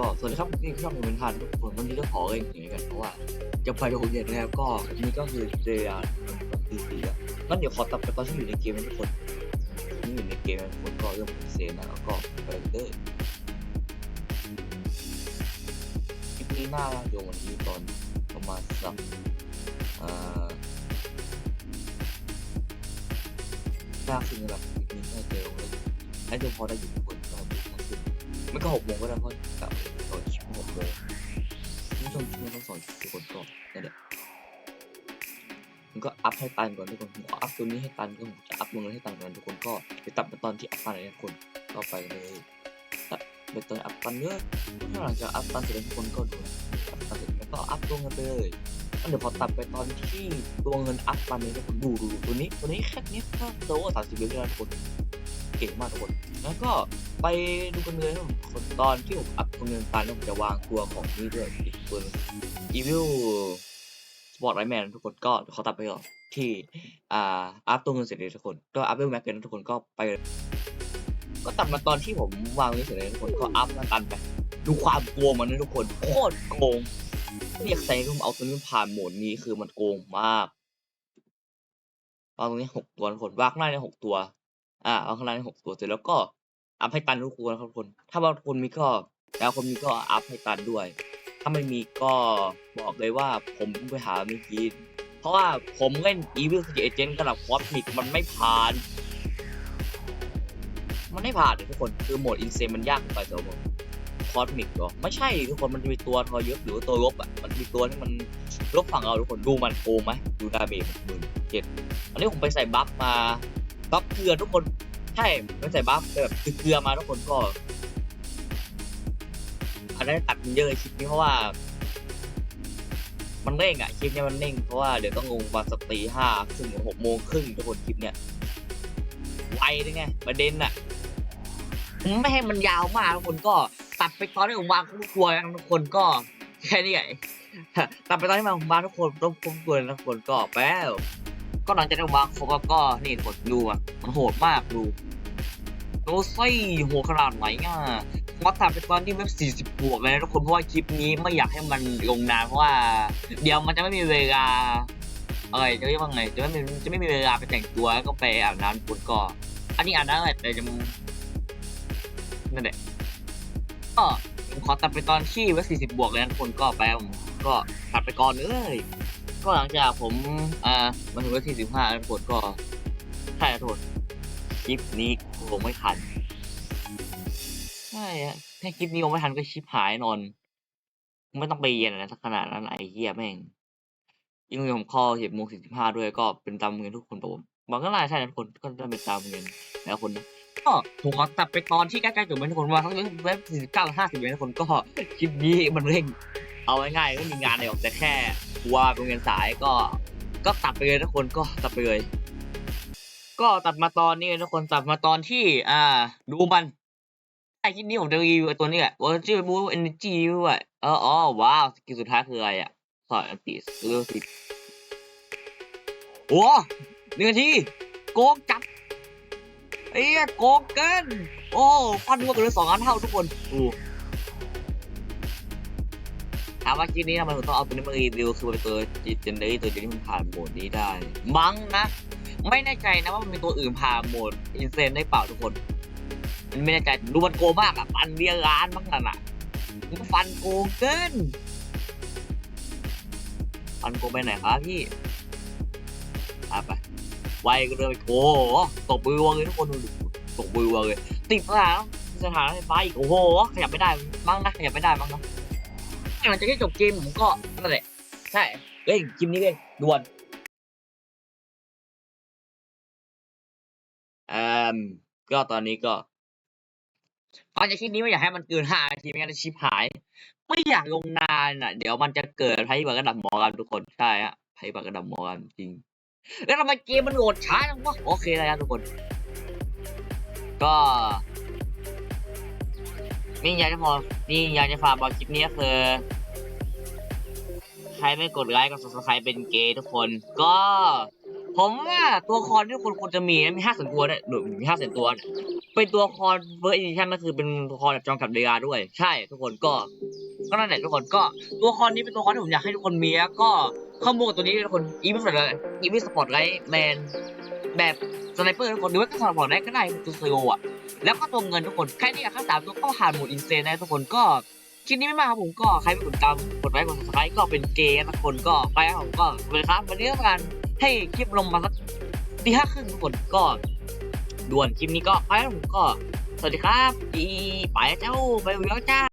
ก็สวัสดีครับนี่ช่องเป็นทันทุกคนวันนี้ก็ขอเองอย่างนี้กันเพราะว่าจะไปโรงเรียนแล้วก็นี่ก็คือเจียร์ตีสี่อะงั้นเดี๋ยวขอตัดไปตอนที่อยู่ในเกมทุกคนนี่อยู่ในเกมทุกคนก็เริ่มเซนแล้วก็ไปเลยคลิปนี้น่าจะวันนี้ตอนประมาณสักอ่าห้าคืนแบบคลิปนี้น่าจะลงเลยน่าจะพอได้อยู่ทุกคน ไม่ก็หกโมงก็ได้เพราะกลับตอนช่วงหกโมงคุณผู้ชมช่วยทั้งสองทุกคนก็นั่นแหละมันก็อัพให้ตันก่อนทุกคนผมอัพตัวนี้ให้ตันก็ผมจะอัพตรงนั้นให้ตันก่อนทุกคนก็ไปตัดไปตอนที่อัพตันเลยนะทุกคนก็ไปเลยตัดไปตอนอัพตันเยอะถ้าหลังจากอัพตันเสร็จทุกคนก็ดูนะอัพตันเสร็จแล้วก็อัพตัวเงินไปเลยแล้วเดี๋ยวพอตัดไปตอนที่ตัวเงินอัพตันเลยทุกคนดูดูตัวนี้ตัวนี้แค่นี้ก็โตสามสิบวิแล้วทุกคน เก่งมากทุกคนแล้วก็ไปดูกันเลยนคนตอนที่ผมอัพคนเงินตันแล้วผมจะวางตัวของนี้ด้วยอีกตัวหนึง Evil Sport Right Man ทุกคนก็เขาตัดไปก่อนที่อ่าอัพตัวเงินเสร็จเลยทุกคนก็อัพเวลแม็กเลยนทุกคนก็ไป ก็ตัดมาตอนที่ผมวางนี้เสร็จเลยทุกคนก็อัพมาตันไปดูความโกงมันนะทุกคนโคตรโกงเรียกแซงผมเอาตัวนี้ผ่านโหมดนี้คือมันโกงมากวางตรงนี้หกตัวทุกคนวางหน้าเนี่ยหกตัว อ่าเอาข้างล่างหกตัวเสร็จแล้วก็อัพให้ตันทุกคนนะครับทุกคน ถ้าบางคนมีก็แล้วคนมีก็อัพให้ตันด้วย ถ้าไม่มีก็บอกเลยว่าผมไปหาไม่กินเพราะว่าผมเล่น Evil City Agent กับคอสมิกมันไม่ผ่าน มันไม่ผ่านเลยทุกคนคือโหมดอินเซมันยากไปสำหรับผมคอสมิกหรอไม่ใช่ทุกคนมันจะมีตัวทอยศหรือตัวลบอะมันมีตัวที่มันลบฝั่งเราทุกคนดูมันโกงไหมดูดาเมจหมื่นเจ็ดอันนี้ผมไปใส่บัฟมา บัฟเกลือทุกคนใช่ไม่ใส่บัฟแบบเกลือมาทุกคนก็อันนั้นตัดเยอะเลยคลิปนี้เพราะว่า มันเร่งอะคลิปเนี้ยมันเร่งเพราะว่าเดี๋ยวต้องลงวันสกตีห้าครึ่งหกโมงครึ่งทุกคนคลิปเนี้ยไวด้วยไงประเด็นอะไม่ให้มันยาวมากทุกคนก็ตัดไปตอนที่ผมวางครัวกันทุกคนก็แค่นี้ไงตัดไปตอนที่มาผมวางทุกคนต้องครบครัวนะทุกคนก็แป๊บ ก็หลังจากนั้นมาครบแล้วก็นี่กดดูอะมันโหดมากดูดูซี่โหขนาดไหนอะมาถ่ายเป็นตอนที่เว็บ 40 บวกเลยนะทุกคน เพราะว่าคลิปนี้ไม่อยากให้มันลงนานเพราะว่า เดี๋ยวมันจะไม่มีเวลาอะไรจะเรียกว่าไงจะไม่มีจะไม่มีเวลาไปแต่งตัวแล้วก็ไปอาบน้ำคุณก็อันนี้อาบน้ำอะไรแต่จะนั่นแหละก็ขอตัดไปตอนที่เว็บ 40 บวกเลยนะทุกคนก็ไปผมก็ตัดไปก่อนเลย ก็หลังจากผม อ่ามาถึงวันที่สิบห้าแล้วผลก็ใช่โทษคลิปนี้ลงไม่ทันใช่ฮะถ้าคลิปนี้ลงไม่ทันก็ชิปหายนอน ไม่ต้องไปเรียนนะสักขนาดนั้นไอ้เหี้ยแม่งยิ่งผมคอเจ็ดโมงสี่สิบห้าด้วยก็เป็นตามเงินทุกคนปะผมบางก็น่าใช่นะทุกคนก็จะเป็นตามเงินแล้วคนนะก็ผมขอตัดไปตอนที่ใกล้ๆจบเป็นทุกคนว่าทั้งเว็บสี่สิบเก้าห้าสิบเป็นทุกคนก็คลิปนี้มันเร่ง เอาง่ายๆไม่มีงานอะไรออกแต่แค่ กลัวเป็นเงินสายก็ก็ตัดไปเลยทุกคนก็ตัดไปเลย ก็ตัดมาตอนนี้ทุกคนตัดมาตอนที่ อ่า ดูมันไอคลิปนี้ผมจะรีวิวตัวนี้แหละว่าชื่อบูเอเนจีด้วยเอออ๋อว้าวสกิลสุดท้ายคืออะไรอะสอยอันติสเรื่องสิโอ้หนึ่งนาทีโกงจับไอ้โกงเกินโอ้ฟันหัวกันเลยสองอันเท่าทุกคนโอ้ามว่าคลิปนี้ทำไมผมต้องเอาตัวนี้มารีวิวคือเป็นตัวจิตเจนเดอร์ตัวเดียวที่มันผ่านโหมดนี้ได้ มั้งนะ ไม่แน่ใจนะว่ามันมีตัวอื่นผ่านโหมดอินเซนได้เปล่าทุกคนมันไม่แน่ใจดูมันโกมากอะฟันเรียร้านมั้งนั่นอะมันฟันโกงเกินฟันโกงไปไหนครับพี่อะไปไวก็เลยโอ้โหตบมือวงเลยทุกคนดูดิตบมือวงเลยติดแล้วสถานไฟฟ้าอีกโอ้โหขยับไม่ได้มั้งนะขยับไม่ได้มั้งนะ หลังจากที่จบเกมผมก็นั่นแหละใช่เล่นคลิปนี้เลยด่วนอ่าก็ตอนนี้ก็ตอนจากคลิปนี้ไม่อยากให้มันเกินห้านาทีไม่งั้นจะชิปหาย ไม่อยากลงนานอะ เดี๋ยวมันจะเกิดภัยพิบัติกระดับหมอกันทุกคนใช่ฮะภัยพิบัติกระดับหมอกันจริง แล้วทำไมเกมมันโหลดช้าจังวะโอเคแล้วทุกคน ก็ นี่อยากจะพอนี่อยากจะฝากบอกคลิปนี้ก็คือใครไม่กดไลค์กับ subscribe เป็นเกย์ทุกคน ก็ ผมว่าตัวละครที่ทุกคนควรจะมีมีห้าแสนตัวเนี่ยหนูมีห้าแสนตัวเนี่ยไปเป็นตัวละครเวอร์อินชันก็คือเป็นตัวละครแบบจองกับเดียด้วย ใช่ทุกคนก็ก็นั่นแหละทุกคนก็ตัวครนี้เป็นตัวละครที่ผมอยากให้ทุกคนมีแล้วก็ข้อมูลตัวนี้ทุกคนอีวิสปอร์ตอีวิสปอร์ตไลท์แมน แบบสไนเปอร์ทุกคนหรือว่าสปอร์ตไลท์ก็ได้ตัวซีโออะแล้วก็ตัวเงินทุกคนใครที่อยากข้ามสามตัวก็ผ่านโหมดอินเซนนะทุกคนก็คลิปนี้ไม่มากครับผมก็ใครไม่กดตามกดไลค์กดซับสไครต์ก็เป็นเกย์นะทุกคนก็ไปครับผมก็สวัสดีครับวันนี้ต้องการให้คลิปลงมาสักตีห้าครึ่งทุกคนก็ด่วนคลิปนี้ก็ไปแล้วผมก็สวัสดีครับอีไปเจ้าไปวิวแล้วจ้า